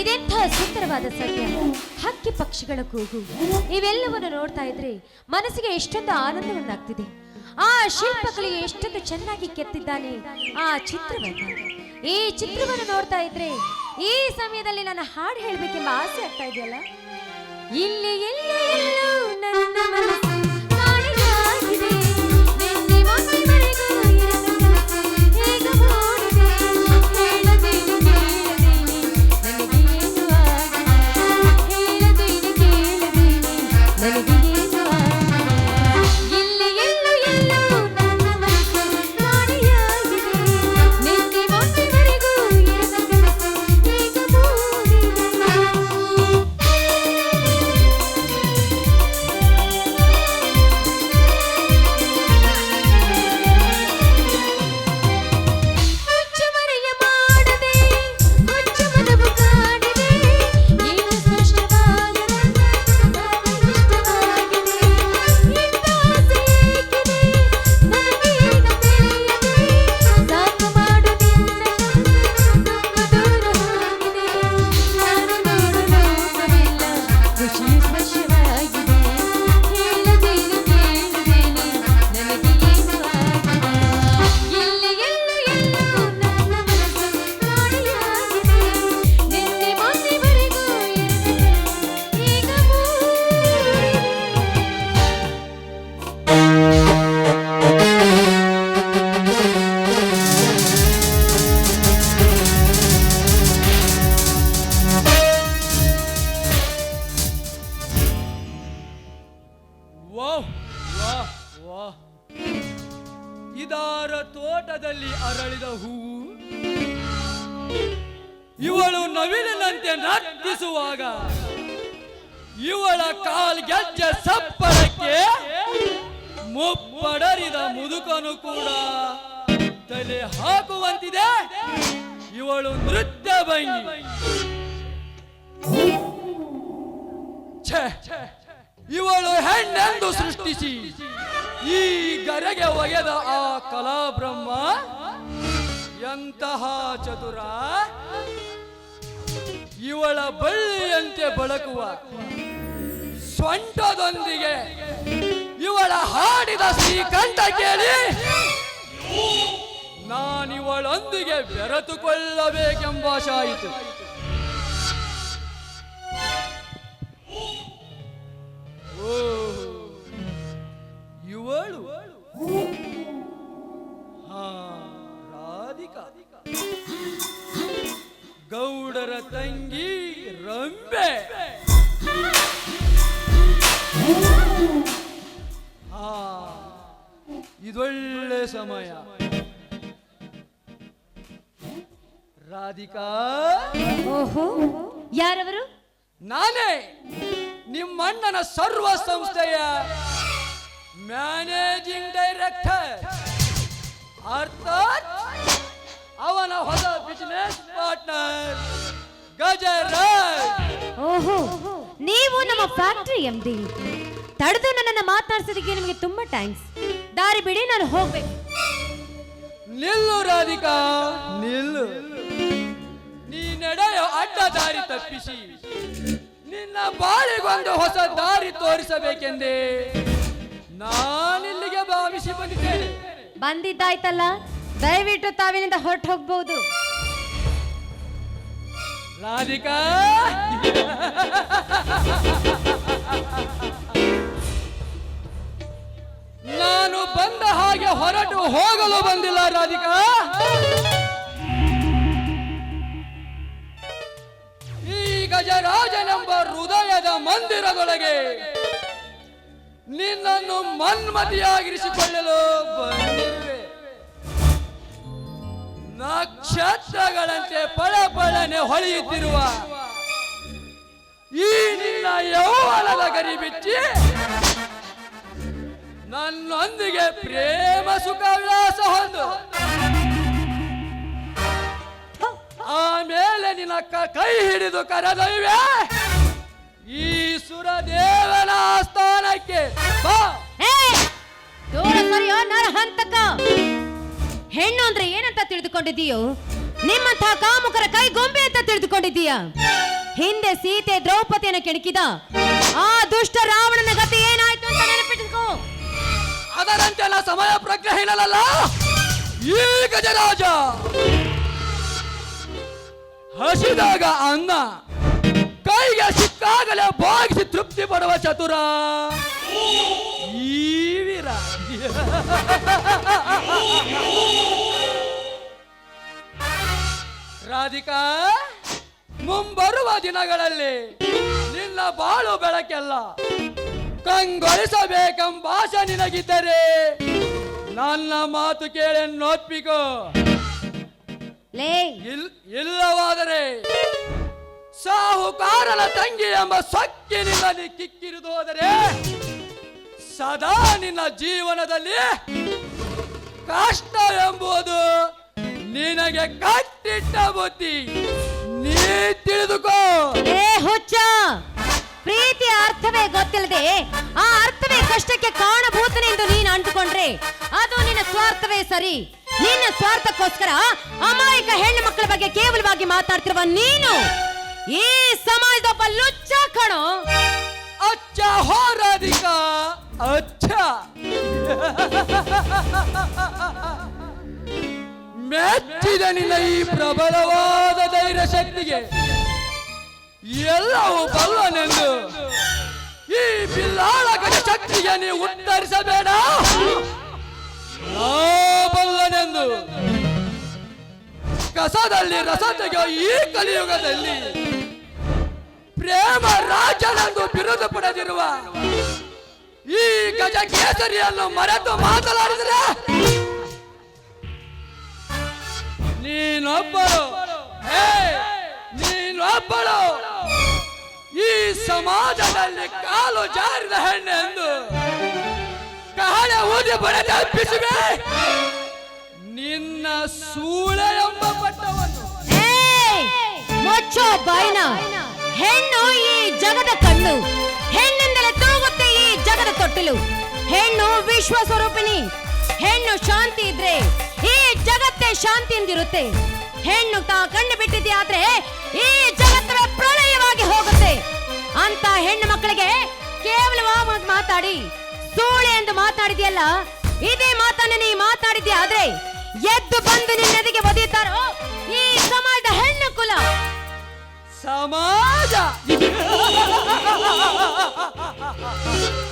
ಇದೆಂಥ ಸುಂದರವಾದ ಸತ್ಯ ಹಕ್ಕಿ ಪಕ್ಷಿಗಳ ಕೂಗು. ಇವೆಲ್ಲವನ್ನು ನೋಡ್ತಾ ಇದ್ರೆ ಮನಸ್ಸಿಗೆ ಎಷ್ಟೊಂದು ಆನಂದವನ್ನಾಗ್ತಿದೆ. ಆ ಶಿಲ್ಪಗಳಿಗೆ ಎಷ್ಟೊಂದು ಚೆನ್ನಾಗಿ ಕೆತ್ತಿದ್ದಾನೆ ಆ ಚಿತ್ರವನ್ನು. ಈ ಚಿತ್ರವನ್ನು ನೋಡ್ತಾ ಇದ್ರೆ ಈ ಸಮಯದಲ್ಲಿ ನಾನು ಹಾಡು ಹೇಳ್ಬೇಕೆಂಬ ಆಸೆ ಆಗ್ತಾ ಇದೆಯಲ್ಲ? ಇಲ್ಲಿ ಎಲ್ಲ ನನ್ನ ಮನಸ್ಸು ಸಪ್ಪಳಕ್ಕೆ ಮುಪ್ಪಡರಿದ ಮುದುಕನು ಕೂಡ ತಲೆ ಹಾಕುವಂತಿದೆ. ಇವಳು ನೃತ್ಯ ಭಂಗಿ ಇವಳು ಹೆಣ್ಣೆಂದು ಸೃಷ್ಟಿಸಿ ಈ ಗರೆಗೆ ಒಗೆದ ಆ ಕಲಾಬ್ರಹ್ಮ ಎಂತಹ ಚತುರ. ಇವಳ ಬಳ್ಳಿಯಂತೆ ಬಳಕುವ ಸ್ವಂಟದೊಂದಿಗೆ ಇವಳ ಹಾಡಿದ ಶ್ರೀಕಂಠ ಕೇಳಿ ನಾನಿವಳೊಂದಿಗೆ ಬೆರೆತುಕೊಳ್ಳಬೇಕೆಂಬ ಆಶಾಯಿತು. ನೀವು ನಮ್ಮ ಫ್ಯಾಕ್ಟರಿ ಎಂ ಡಿ ತಡೆದು ನನ್ನನ್ನು ಮಾತಾಡ್ಸೋದಕ್ಕೆ ನಿಮಗೆ ತುಂಬಾ ಥ್ಯಾಂಕ್ಸ್ ದಾರಿ ಬಿಡಿ ನಾನು ಹೋಗ್ಬೇಕು. ನಿಲ್ಲು ರಾಧಿಕಾ. ನಿಲ್ಲು. ನೀ ನಡೆಯೋ ಅಡ್ಡ ದಾರಿ ತಪ್ಪಿಸಿ. ನಿನ್ನ ಬಾಳಿಗೊಂದು ಹೊಸ ದಾರಿ ತೋರಿಸಬೇಕೆಂದೇ ನಾನಿಲ್ಲಿಗೆ ಭಾವಿಸಿ ಬಂದಿದ್ದೇನೆ. ಬಂದಿದ್ದಾಯ್ತಲ್ಲ? ದಯವಿಟ್ಟು ತಾವಿನಿಂದ ಹೊರಟು ಹೋಗ್ಬಹುದು ರಾಧಿಕಾ! ನಾನು ಬಂದ ಹಾಗೆ ಹೊರಟು ಹೋಗಲು ಬಂದಿಲ್ಲ, ರಾಧಿಕಾ! ಈ ಗಜರಾಜನೆಂಬ ಹೃದಯದ ಮಂದಿರದೊಳಗೆ ನಿನ್ನನ್ನು ಮನ್ಮತಿಯಾಗಿರಿಸಿಕೊಳ್ಳಲು ಬಂದಿರುವೆ. ನಕ್ಷತ್ರಗಳಂತೆ ಪಳಪಳನೆ ಹೊಳೆಯುತ್ತಿರುವ ಈ ನಿನ್ನ ಯೌವನದ ಗರಿ ಬಿಚ್ಚಿ ನನ್ನೊಂದಿಗೆ ಪ್ರೇಮ, ಸುಖ, ವಿಳಾಸ ಹೊಂದು. ಆಮೇಲೆ ನಿನ್ನ ಕ- ಹಿಡಿದು ಕರೆದೊಯ್ವೆ ಈ ಸುರದೇವನ ಸ್ಥಾನಕ್ಕೆ ಬಾ! ದೂರ ಸರಿಯೋ ನರಹಂತಕ. ಹೆಣ್ಣು ಅಂದ್ರೆ ಏನಂತ ತಿಳಿದುಕೊಂಡಿದೀಯೋ ನಿಮ್ಮಂತಹ ಕಾಮುಕರ ಕೈ ಗೊಂಬೆ ಅಂತ ತಿಳಿದುಕೊಂಡಿದ್ದೀಯ? ಹಿಂದೆ ಸೀತೆ ದ್ರೌಪದಿಯನ್ನು ಕೆಣಕಿದ ಆ ದುಷ್ಟ ರಾವಣನ ಗತಿ ಏನಾಯ್ತು ಅಂತ ನೆನಪಿಟ್ಕೋ. ಅದರಂತೆ ಸಮಯ ಹೇಳಲಲ್ಲ ಈ ಗಜರಾಜ ಹಸಿದಾಗ ಅನ್ನ ಕೈಗೆ ಸಿಕ್ಕಾಗಲೇ ಬಾಗಿಸಿ ತೃಪ್ತಿ ಪಡುವ ಚತುರ. ಈ ರಾಧಿಕಾ ಮುಂಬರುವ ದಿನಗಳಲ್ಲಿ ನಿನ್ನ ಬಾಳು ಬೆಳಕೆಲ್ಲ ಕಂಗೊಳಿಸಬೇಕೆಂಬ ನಿನಗಿದ್ದರೆ ನನ್ನ ಮಾತು ಕೇಳಿ ನೋತ್ಪಿಕೋ ಲೇ. ಇಲ್ ಇಲ್ಲವಾದರೆ ಸಾಹುಕಾರನ ತಂಗಿ ಎಂಬ ಸೊಕ್ಕಿನಿಂದ ನೀ ಕಿಕ್ಕಿರಿದು ಹೋದರೆ ಸದಾ ನಿನ್ನ ಜೀವನದಲ್ಲಿ ಕಷ್ಟ ಎಂಬುದು ನಿನಗೆ ಕಟ್ಟಿಟ್ಟ ಬುದ್ಧಿ. ನೀ ತಿಳಿದುಕೋ. ಏ ಹುಚ್ಚ, ಪ್ರೀತಿಯ ಅರ್ಥವೇ ಗೊತ್ತಿಲ್ಲದೆ ಆ ಅರ್ಥವೇ ಕಷ್ಟಕ್ಕೆ ಕಾರಣಭೂತನೆಂದು ನೀನು ಅಂಟುಕೊಂಡ್ರೆ ಅದು ನಿನ್ನ ಸ್ವಾರ್ಥವೇ ಸರಿ. ನಿನ್ನ ಸ್ವಾರ್ಥಕ್ಕೋಸ್ಕರ ಅಮಾಯಕ ಹೆಣ್ಣು ಮಕ್ಕಳ ಬಗ್ಗೆ ಕೇವಲವಾಗಿ ಮಾತಾಡ್ತಿರುವ ನೀನು ಈ ಸಮಾಜದ ಒಬ್ಬ ಲುಚ್ಚ ಕಣೋ. ಅಚ್ಚ. ಮೆಚ್ಚಿದ ನಿನ್ನ ಈ ಪ್ರಬಲವಾದ ಧೈರ್ಯ ಶಕ್ತಿಗೆ ಎಲ್ಲವೂ ಬಲ್ಲನೆಂದು ಈ ಬಿಲ್ಲಾಳಗದ ಶಕ್ತಿಗೆ ನೀವು ಉತ್ತರಿಸಬೇಡ. ಬಲ್ಲನೆಂದು ಕಸದಲ್ಲಿ ರಸ ತೆಗೆಯೋ ಈ ಕಲಿಯುಗದಲ್ಲಿ ಪ್ರೇಮ ರಾಜನೆಂದು ಬಿರುದು ಪಡೆದಿರುವ ಈ ಗಜ ಕೇಸರಿಯನ್ನು ಮರೆತು ಮಾತನಾಡಿದರೆ? ನೀನೊಬ್ಬಳು. ಹೇ, ನೀನೊಬ್ಬಳು. ಈ ಸಮಾಜದಲ್ಲಿ ಕಾಲು ಜಾರಿದ ಹೆಣ್ಣೆಂದು ಕಹಳೆ ಊದಿ ಬಡ ತಪ್ಪಿಸುವೆ. ನಿನ್ನ ಸೂಳ ಎಂಬ ಪಟ್ಟವನ್ನು. ಹೆಣ್ಣು ಈ ಜಗದ ಕಣ್ಣು. ಈ ಜಗದ ತೊಟ್ಟಿಲು. ಹೆಣ್ಣು ವಿಶ್ವ ಸ್ವರೂಪಿಣಿ. ಹೆಣ್ಣು ಶಾಂತಿ ಇದ್ರೆ ಈ ಜಗತ್ತೇ ಶಾಂತಿಯಿಂದಿರುತ್ತೆ ಹೆಣ್ಣು ತಾ ಕಣ್ಣು ಬಿಟ್ಟಿದ್ಯಾದ್ರೆ ಈ ಜಗತ್ತವೇ ಪ್ರಳಯವಾಗಿ ಹೋಗುತ್ತೆ. ಅಂತ ಹೆಣ್ಣು ಮಕ್ಕಳಿಗೆ ಕೇವಲ ಮಾತಾಡಿ, ಸೂಳೆ ಎಂದು ಮಾತಾಡಿದ್ಯಲ್ಲ, ಇದೇ ಮಾತನ್ನು ನೀ ಮಾತಾಡಿದ್ದೆ ಆದ್ರೆ ಎದ್ದು ಬಂದು ನಿನ್ನೆದಿಗೆ ಒದೀತಾರೋ ಈ ಸಮಾಜದ ಹೆಣ್ಣು ಕುಲ. ಸಮಾಜ!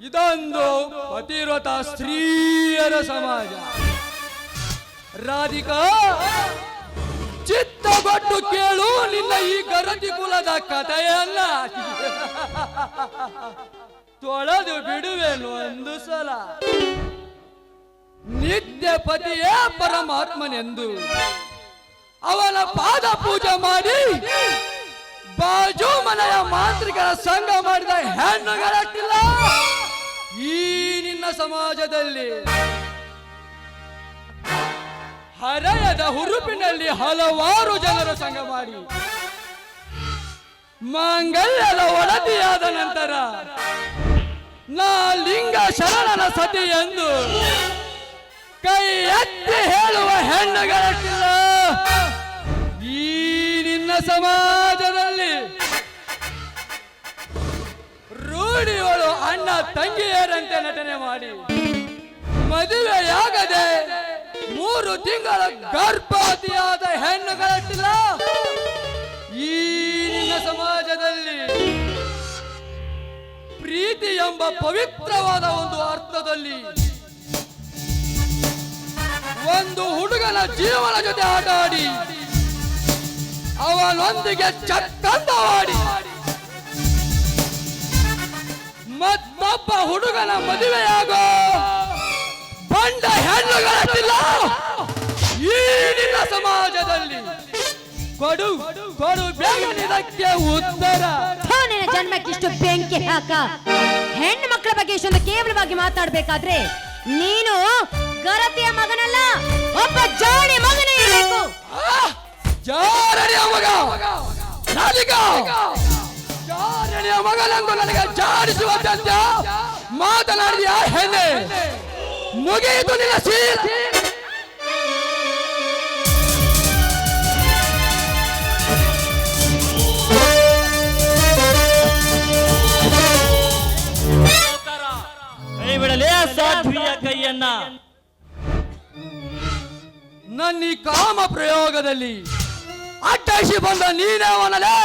ಇದೊಂದು ಪತಿವ್ರತ ಸ್ತ್ರೀಯರ ಸಮಾಜ. ರಾಧಿಕಾ ಚಿತ್ತಗೊಟ್ಟು ಕೇಳು ನಿನ್ನ ಈ ಗರತಿ ಕುಲದ ಕಥೆಯನ್ನ. ತೊಳೆದು ಬಿಡುವೆನು ಒಂದು ಸಲ. ನಿತ್ಯ ಪತಿಯೇ ಪರಮಾತ್ಮನೆಂದು. ಅವನ ಪಾದ ಪೂಜೆ ಮಾಡಿ ಬಾಜು ಮನೆಯ ಮಾಂತ್ರಿಕರ ಸಂಘ ಮಾಡಿದ ಹೆಣ್ಣುಗಳಟ್ಟಿಲ್ಲ ಈ ನಿನ್ನ ಸಮಾಜದಲ್ಲಿ ಹರಯದ ಹುರುಪಿನಲ್ಲಿ ಹಲವಾರು ಜನರು ಸಂಘ ಮಾಡಿ ಮಾಂಗಲ್ಯದ ಒಡತಿಯಾದ ನಂತರ ನಾ ಲಿಂಗ ಶರಣನ ಸತಿ ಎಂದು ಕೈ ಎತ್ತಿ ಹೇಳುವ ಹೆಣ್ಣುಗಳಿಲ್ಲ ಈ ನಿನ್ನ ಸಮಾಜದಲ್ಲಿ ರೂಢಿಗಳು ಅಣ್ಣ ತಂಗಿಯರಂತೆ ನಟನೆ ಮಾಡಿ. ಮದುವೆಯಾಗದೆ ಮೂರು ತಿಂಗಳ ಗರ್ಭವತಿಯಾದ ಹೆಣ್ಣುಗಳಟ್ಟಿಲ್ಲ. ಈ ಸಮಾಜದಲ್ಲಿ ಪ್ರೀತಿ ಎಂಬ ಪವಿತ್ರವಾದ ಒಂದು ಅರ್ಥದಲ್ಲಿ ಒಂದು ಹುಡುಗನ ಜೀವನ ಜೊತೆ ಆಟ ಆಡಿ ಅವನೊಂದಿಗೆ ಚಕ್ಕಂದವಾಡಿ ಮತ್ತೊಬ್ಬ ಹುಡುಗನ ಮದುವೆಯಾಗೋ ಬಂಡ ಹೆಣ್ಣುಗಳಿಲ್ಲ ಈ ನಿನ್ನ ಸಮಾಜದಲ್ಲಿ ಕೊಡು ಕೊಡು ಬೇಗನಿದಕ್ಕೆ ಉತ್ತರ. ನಿನ್ನ ಜನ್ಮಕ್ಕೆ ಇಷ್ಟು ಬೆಂಕಿ ಹಾಕ. ಹೆಣ್ಣು ಮಕ್ಕಳ ಬಗ್ಗೆ ಇಷ್ಟೊಂದು ಕೇವಲವಾಗಿ ಮಾತಾಡ್ಬೇಕಾದ್ರೆ ನೀನು ಗರತಿಯ ಮಗನಲ್ಲ ಒಬ್ಬ ಜಾಣಿ ಮಗನೇ ಇರಬೇಕು. ಜಾರಣಿಯ ಮಗ. ರಾಧಿಕಾ ನಿನ್ನ ಮಗನಂದು ನನಗೆ ಜಾಡಿಸುವಂತ ಮಾತನಾಡಿದ ಹೆಣ್ಣೆ. ಮುಗಿಯಿತು ನಿನ್ನ ಶೀಲ ಬಿಡಲೇ ಸಾಧ್ವಿಯ ಕೈಯನ್ನ. ನನ್ನ ಕಾಮ ಪ್ರಯೋಗದಲ್ಲಿ ಅಡ್ಡಿಸಿ ಬಂದ ನೀನೇ ಅವನಲೇ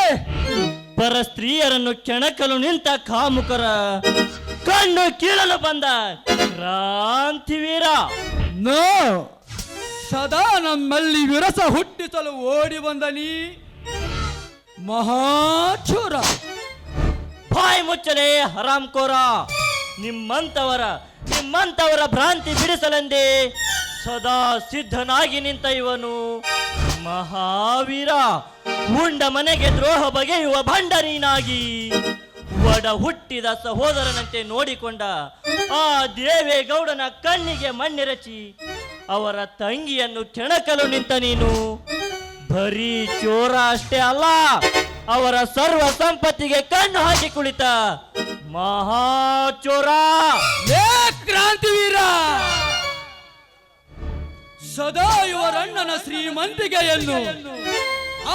ಪರ ಸ್ತ್ರೀಯರನ್ನು ಕೆಣಕಲು ನಿಂತ ಕಾಮುಕರ ಕಣ್ಣು ಕೀಳಲು ಬಂದ ಕ್ರಾಂತಿವೀರ. ನೋ ಸದಾ ನಮ್ಮಲ್ಲಿ ವಿರಸ ಹುಟ್ಟಿಸಲು ಓಡಿ ಬಂದ ನೀ ಮಹಾಚೂರ ಬಾಯಿ ಮುಚ್ಚಲೆ ಹರಾಮ್ಕೋರ ನಿಮ್ಮಂತವರ ನಿಮ್ಮಂತವರ ಭ್ರಾಂತಿ ಬಿಡಿಸಲೆಂದೇ ಸದಾ ಸಿದ್ಧನಾಗಿ ನಿಂತ ಇವನು ಮಹಾವೀರ. ಉಂಡ ಮನೆಗೆ ದ್ರೋಹ ಬಗೆಯುವ ಭಂಡ ನೀನಾಗಿ ಒಡ ಹುಟ್ಟಿದ ಸಹೋದರನಂತೆ ನೋಡಿಕೊಂಡ ಆ ದೇವೇಗೌಡನ ಕಣ್ಣಿಗೆ ಮಣ್ಣಿರಚಿ ಅವರ ತಂಗಿಯನ್ನು ಕೆಣಕಲು ನಿಂತ ನೀನು. ಬರೀ ಚೋರ ಅಷ್ಟೇ ಅಲ್ಲ, ಅವರ ಸರ್ವ ಸಂಪತ್ತಿಗೆ ಕಣ್ಣು ಹಾಕಿ ಕುಳಿತ ಮಹಾ ಚೋರ. ಕ್ರಾಂತಿವೀರ! ಸದಾ ಇವರಣ್ಣನ ಶ್ರೀಮಂತಿಗೆಯನ್ನು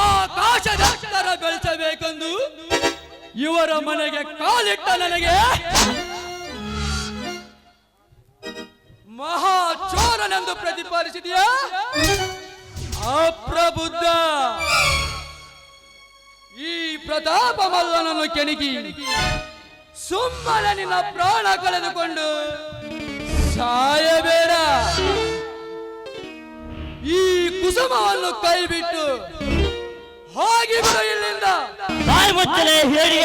ಆಕಾಶದತ್ತರ ಬೆಳೆಸಬೇಕೆಂದು ಇವರ ಮನೆಗೆ ಕಾಲಿಟ್ಟ ನನಗೆ ಮಹಾಚೋರನೆಂದು ಪ್ರತಿಪಾದಿಸಿದೆಯಾ? ಅಪ್ರಬುದ್ಧ! ಈ ಪ್ರತಾಪ ಮಲ್ಲನನ್ನು ಕೆಣಕಿ ಸುಮ್ಮನೆ ನಿನ್ನ ಪ್ರಾಣ ಕಳೆದುಕೊಂಡು ಸಾಯಬೇಡ. ಈ ಕುಸುಮವನ್ನು ಕೈ ಬಿಟ್ಟು ಇಲ್ಲಿಂದ. ಬಾಯಿ ಮುಚ್ಚಲೆ ಹೇಳಿ.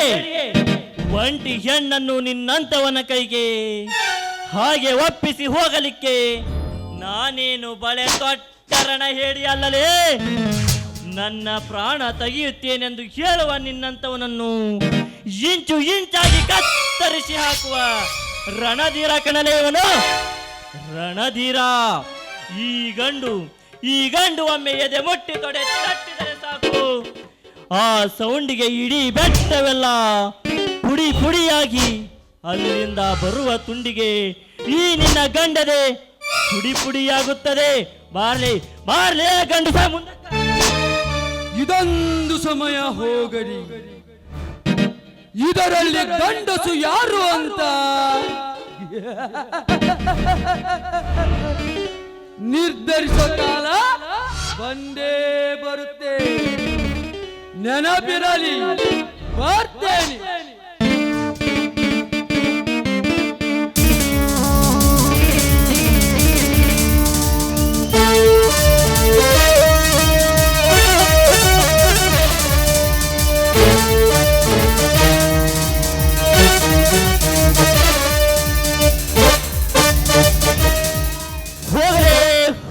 ಒಂಟಿ ಹೆಣ್ಣನ್ನು ನಿನ್ನಂತವನ ಕೈಗೆ ಹಾಗೆ ಒಪ್ಪಿಸಿ ಹೋಗಲಿಕ್ಕೆ ನಾನೇನು ಬಳೆ ತೊಟ್ಟರಣ ಹೇಳಿ ಅಲ್ಲಲೇ? ನನ್ನ ಪ್ರಾಣ ತೆಗೆಯುತ್ತೇನೆಂದು ಹೇಳುವ ನಿನ್ನಂತವನನ್ನು ಇಂಚು ಇಂಚಾಗಿ ಕತ್ತರಿಸಿ ಹಾಕುವ ರಣಧೀರ ಕಣಲೇವನು ರಣಧೀರ, ಈ ಗಂಡು ಈ ಗಂಡು ಒಮ್ಮೆ ಎದೆ ಮುಟ್ಟಿ ತೊಡೆ ತಟ್ಟಿದರೆ ಆ ಸೌಂಡಿಗೆ ಇಡೀ ಬೆಟ್ಟವೆಲ್ಲ ಪುಡಿ ಪುಡಿಯಾಗಿ ಅಲ್ಲಿಂದ ಬರುವ ತುಂಡಿಗೆ ಈ ನಿನ್ನ ಗಂಡದೆ ಪುಡಿ ಪುಡಿಯಾಗುತ್ತದೆ. ಬಾರ್ಲಿ ಬಾರ್ಲಿ ಗಂಡು ಮುಂದೆ ಇದೊಂದು ಸಮಯ ಹೋಗಲಿ. ಇದರಲ್ಲಿ ಗಂಡಸು ಯಾರು ಅಂತ? ನಿರ್ಧರಿಸೋ ಕಾಲ ಬಂದೇ ಬರುತ್ತೆ. ನೆನಪಿರಲಿ. ಬರ್ತೇನೆ.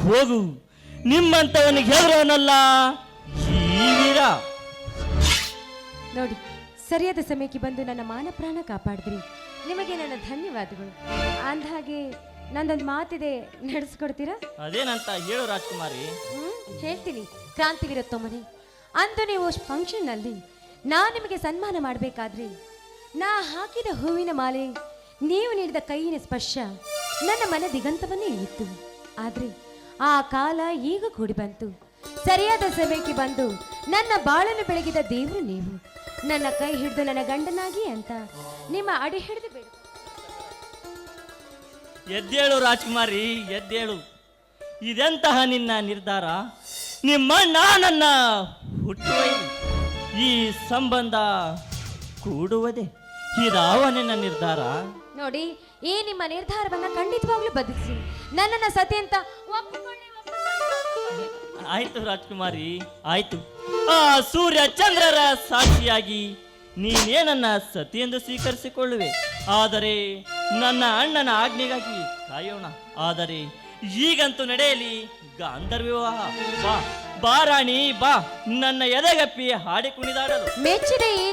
ಹೋಗು. ನಿಮ್ಮಂತವನಿಗೆ ಹೆದರೋನಲ್ಲ. ಈ ವೀರ ನೋಡಿ ಸರಿಯಾದ ಸಮಯಕ್ಕೆ ಬಂದು ನನ್ನ ಮಾನ ಪ್ರಾಣ ಕಾಪಾಡಿದ್ರಿ. ನಿಮಗೆ ನನ್ನ ಧನ್ಯವಾದಗಳು. ಅಂದಹಾಗೆ ನಂದೊಂದು ಮಾತಿದೆ ನಡೆಸ್ಕೊಡ್ತೀರಾ? ಅದೇನಂತ ಹೇಳು ರಾಜ್ಕುಮಾರಿ. ಹ್ಮ್ ಹೇಳ್ತೀನಿ. ಕ್ರಾಂತಿವೀರ ತಮ್ಮನೆ ಅಂದು ನೀವು ಫಂಕ್ಷನ್ನಲ್ಲಿ ನಾ ನಿಮಗೆ ಸನ್ಮಾನ ಮಾಡಬೇಕಾದ್ರೆ ನಾ ಹಾಕಿದ ಹೂವಿನ ಮಾಲೆ ನೀವು ನೀಡಿದ ಕೈಯಿನ ಸ್ಪರ್ಶ ನನ್ನ ಮನ ದಿಗಂತವನ್ನೇ ಇತ್ತು ಆದ್ರೆ ಆ ಕಾಲ ಈಗ ಕೂಡಿ ಬಂತು. ಸರಿಯಾದ ಸಮಯಕ್ಕೆ ಬಂದು ನನ್ನ ಬಾಳನ್ನು ಬೆಳಗಿದ ದೇವರು ನೀವು. ನನ್ನ ಕೈ ಹಿಡಿದು ನನ್ನ ಗಂಡನಾಗಿ ಅಂತ ನಿಮ್ಮ ಅಡಿ ಹಿಡಿದು ಬೇಡ. ಎದ್ದೇಳು ರಾಜ್ಕುಮಾರಿ ಎದ್ದೇಳು. ಇದೆಂತಹ ನಿನ್ನ ನಿರ್ಧಾರ? ನಿಮ್ಮಣ್ಣ ನನ್ನ ಹುಟ್ಟುವ. ಈ ಸಂಬಂಧ ಕೂಡುವುದೇ ಇದಾವ ನಿನ್ನ ನಿರ್ಧಾರ? ನೋಡಿ ಈ ನಿಮ್ಮ ನಿರ್ಧಾರವನ್ನ ಖಂಡಿತವಾಗ್ಲೂ ಬದಲಿಸಿ. ನನ್ನನ್ನ ಸತಿ ಅಂತ ಒಪ್ಪಿಕೊಳ್ಳಿ, ಒಪ್ಪಿಕೊಳ್ಳಿ. ಆಯ್ತು ರಾಜ್ಕುಮಾರಿ ಆಯ್ತು. ಆ ಸೂರ್ಯ ಚಂದ್ರರ ಸಾಕ್ಷಿಯಾಗಿ ನೀನೇನನ್ನ ಸತಿ ಎಂದು ಸ್ವೀಕರಿಸಿಕೊಳ್ಳುವೆ. ಆದರೆ ನನ್ನ ಅಣ್ಣನ ಆಜ್ಞೆಗಾಗಿ ಕಾಯೋಣ. ಆದರೆ ಈಗಂತೂ ನಡೆಯಲಿ ಗಾಂಧರ್ ವಿವಾಹ ಬಾ ಬಾ ರಾಣಿ, ಬಾ. ನನ್ನ ಎದೆಗಪ್ಪಿ ಹಾಡಿ ಕುಣಿದಾಡಲು.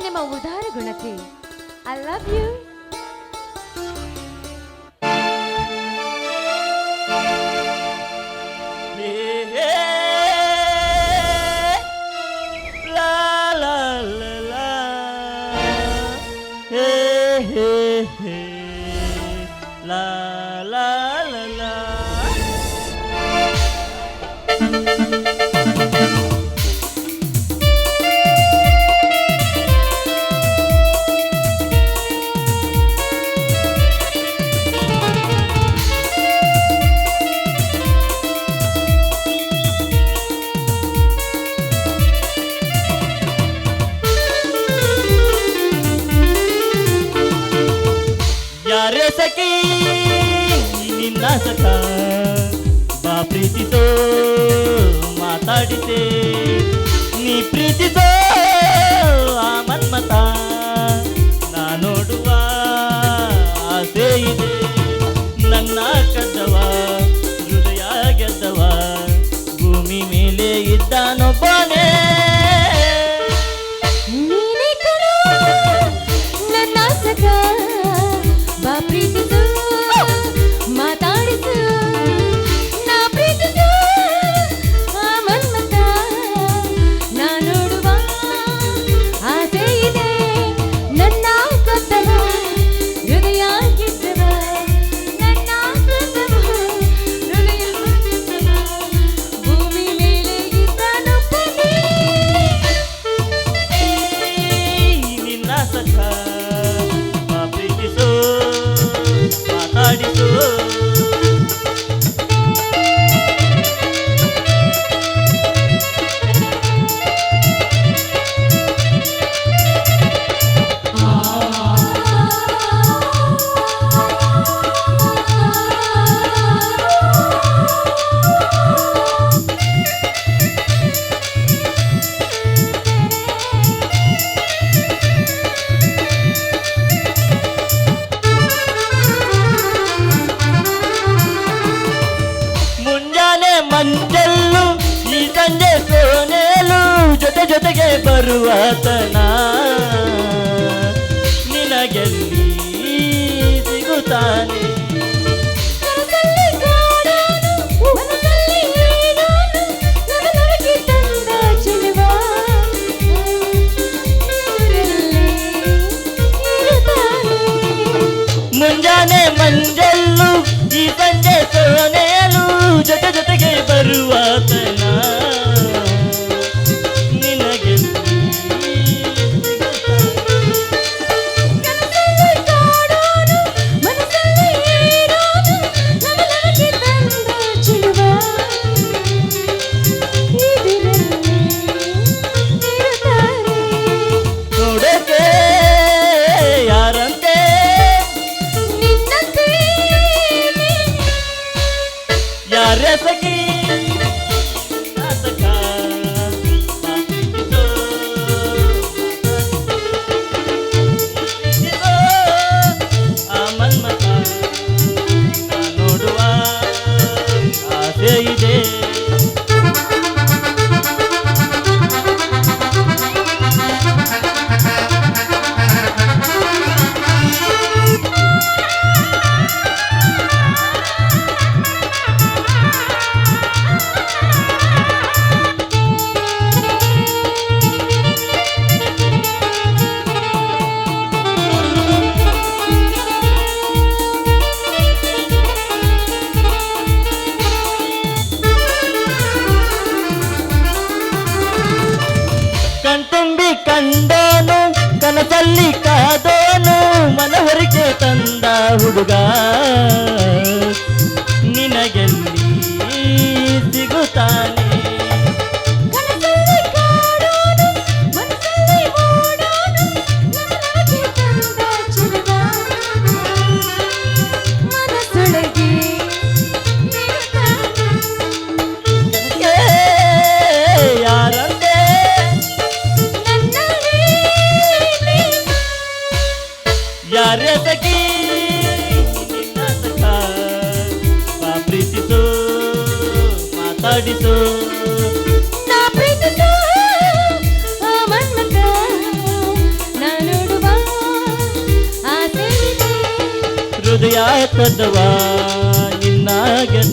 ನಿಮ್ಮ ಉದಾರ ಗುಣಕ್ಕೆ ಐ ಲವ್ ಯು పాడితే నీ ప్రీతితో ಜೊತೆಗೆ ಬರುವತನ ನಿನಗೆಲ್ಲಿ ಸಿಗುತ್ತಾನೆ ಮುಂಜಾನೆ ಮಂಜಲ್ಲು ಈ ಸಂಜೆ ಸೋನೆಯಲು ಜೊತೆ ಜೊತೆಗೆ ಬರುವಾತನ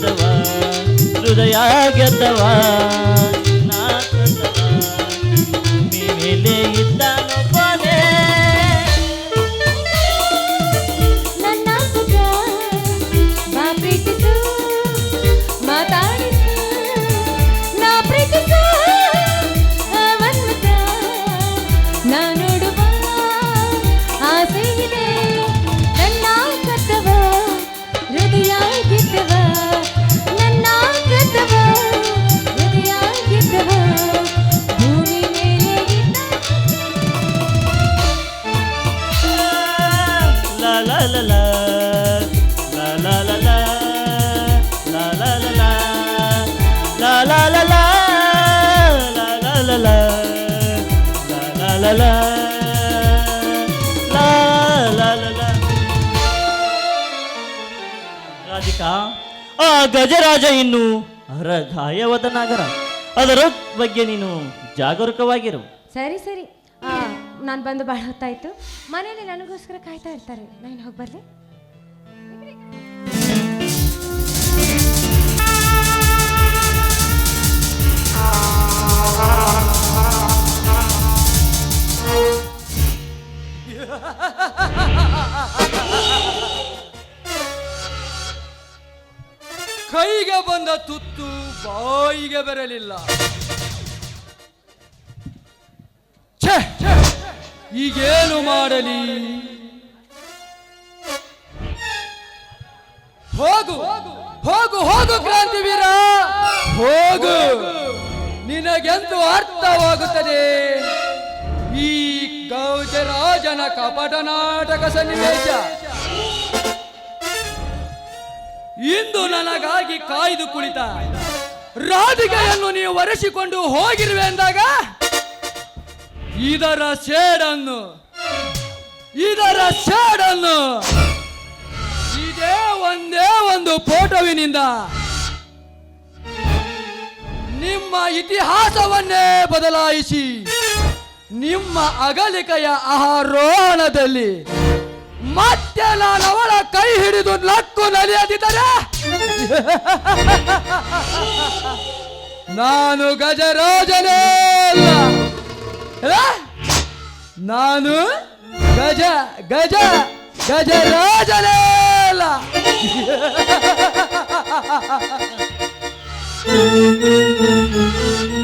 ಗೆದ್ದವ ಹೃದಯ ಗೆದ್ದವ. ಗಜರಾಜ ಇನ್ನು ಅರಗಾಯವಾದ ನಾಗರ. ಅದರ ಬಗ್ಗೆ ನೀನು ಜಾಗರೂಕವಾಗಿರು. ಸರಿ ಸರಿ. ನಾನು ಬಂದು ಭಾಳ ಹೊತ್ತಾಯ್ತು. ಮನೆಯಲ್ಲಿ ನನಗೋಸ್ಕರ ಕಾಯ್ತಾ ಇರ್ತಾರೆ. ನಾನು ಹೋಗಿ ಬರ್ಲಿ. ಕೈಗೆ ಬಂದ ತುತ್ತು ಬಾಯಿಗೆ ಬರಲಿಲ್ಲ. ಈಗೇನು ಮಾಡಲಿ? ಹೋಗು ಹೋಗು ಹೋಗು ಕ್ರಾಂತಿವೀರ. ಹೋಗು. ನಿನಗೆಂದು ಅರ್ಥವಾಗುತ್ತದೆ, ಈ ಗೌಜರಾಜನ ಕಪಟ ನಾಟಕ ಸನ್ನಿವೇಶ. ಇಂದು ನನಗಾಗಿ ಕಾಯ್ದು ಕುಳಿತ. ರಾಧಿಕೆಯನ್ನು ನೀವು ಒರೆಸಿಕೊಂಡು ಹೋಗಿರುವೆ ಅಂದಾಗ ಇದರ ಸೇಡನ್ನು ಇದರ ಸೇಡನ್ನು ಇದೇ ಒಂದೇ ಒಂದು ಫೋಟೋವಿನಿಂದ ನಿಮ್ಮ ಇತಿಹಾಸವನ್ನೇ ಬದಲಾಯಿಸಿ, ನಿಮ್ಮ ಅಗಲಿಕೆಯ ಆರೋಹಣದಲ್ಲಿ ಮತ್ತೆ ನಾನು ಅವಳ ಕೈ ಹಿಡಿದು ನಕ್ಕು ನಲಿಯದಿದ್ದರೆ ನಾನು ಗಜರಾಜನೇ? ನಾನು ಗಜ ಗಜ ಗಜರಾಜನೇ ಅಲ್ಲ.